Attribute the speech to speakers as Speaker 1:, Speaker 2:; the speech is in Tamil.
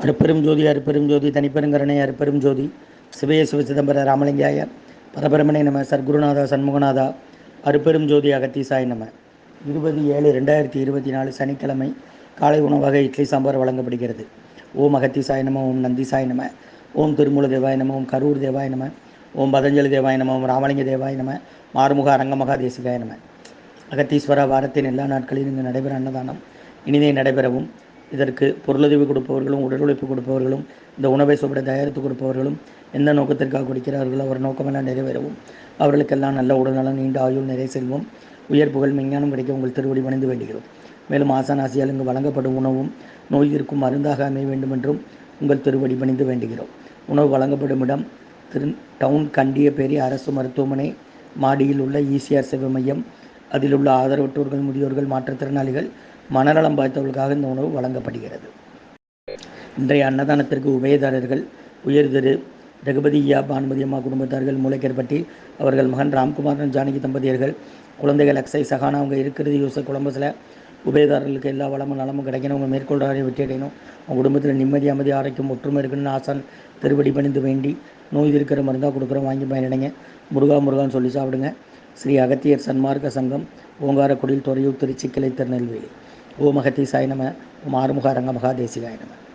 Speaker 1: அருப்பெரும் ஜோதி அருப்பெரும் ஜோதி தனிப்பெருங்கருணை அருப்பெரும் ஜோதி. சிவய சிவ சிதம்பர ராமலிங்காய. பரபரமனை நம சர்க்குருநாதா சண்முகநாதா. அருப்பெரும் ஜோதி அகத்தீசாய் நம. இருபது ஏழு ரெண்டாயிரத்தி இருபத்தி நாலு சனிக்கிழமை காலை உணவாக இட்லி சாம்பார் வழங்கப்படுகிறது. ஓம் அகத்தீசாய் நம ஓம் நந்திசாய் நம. ஓம் திருமூல தேவாய் நம ஓம் கரூர் தேவாய் நம. ஓம் பதஞ்சலி தேவாய் நம ஓம் ராமலிங்க தேவாய் நம. மாறுமுக அரங்கமகா தேசிகாய நம. அகத்தீஸ்வர வாரத்தின் எல்லா நாட்களிலும் இங்கு நடைபெற அன்னதானம். இனிதே நடைபெறவும். இதற்கு பொருளுதவி கொடுப்பவர்களும் உடல் உழைப்பு கொடுப்பவர்களும் இந்த உணவை சுவட தயாரித்து கொடுப்பவர்களும் எந்த நோக்கத்திற்காக கொடுக்கிறார்களோ அவர் நோக்கமெல்லாம் நிறைவேறவும். அவர்களுக்கெல்லாம் நல்ல உடல்நலம் நீண்ட ஆயுள் நிறை செல்வம் உயர் புகழ் விஞ்ஞானம் கிடைக்க உங்கள் திருவடி பணிந்து வேண்டுகிறோம். மேலும் ஆசானாசியால் இங்கு வழங்கப்படும் உணவும் நோய் இருக்கும் மருந்தாக அமைய வேண்டும் என்றும் உங்கள் திருவடி பணிந்து வேண்டுகிறோம். உணவு வழங்கப்படும் இடம் திரு டவுன் கண்டியப்பேரி அரசு மருத்துவமனை மாடியில் உள்ள இசிஆர் சேவை மையம் அதில் உள்ள ஆதரவற்றோர்கள் முதியோர்கள் மாற்றுத்திறனாளிகள் மனநலம் பார்த்தவர்களுக்காக இந்த உணவு வழங்கப்படுகிறது. இன்றைய அன்னதானத்திற்கு உபயதாரர்கள் உயர்திரு ரகுபதி ரகுபதியா பானுமதி அம்மா குடும்பத்தார்கள் மூளைக்கேற்பட்டி அவர்கள் மகன் ராம்குமாரன் ஜானகி தம்பதியர்கள் குழந்தைகள் அக்ஸை சகானா அவங்க இருக்கிறது யூசர் குழம்பஸில் உபயதாரர்களுக்கு எல்லா வளமும் நலமும் கிடைக்கணும். அவங்க மேற்கொள்றாரை வெற்றி அடையணும். அவங்க குடும்பத்தில் நிம்மதி அமைதி ஆரோக்கியம் ஒற்றுமை இருக்கணும்னு ஆசான் திருவடி பணிந்து வேண்டி நோய் இருக்கிற மருந்தாக கொடுக்குறோம் வாங்கி பயனடைங்க. முருகா முருகான்னு சொல்லி சாப்பிடுங்க. ஸ்ரீ அகத்தியர் சன்மார்க்க சங்கம் ஓங்காரக்குடியில் துறையூர் திருச்சி கிளை திருநெல்வேலி ஓம் அகத்தீசாய நம ஓம் ஆறுமுக அரங்க தேசிகாய நம.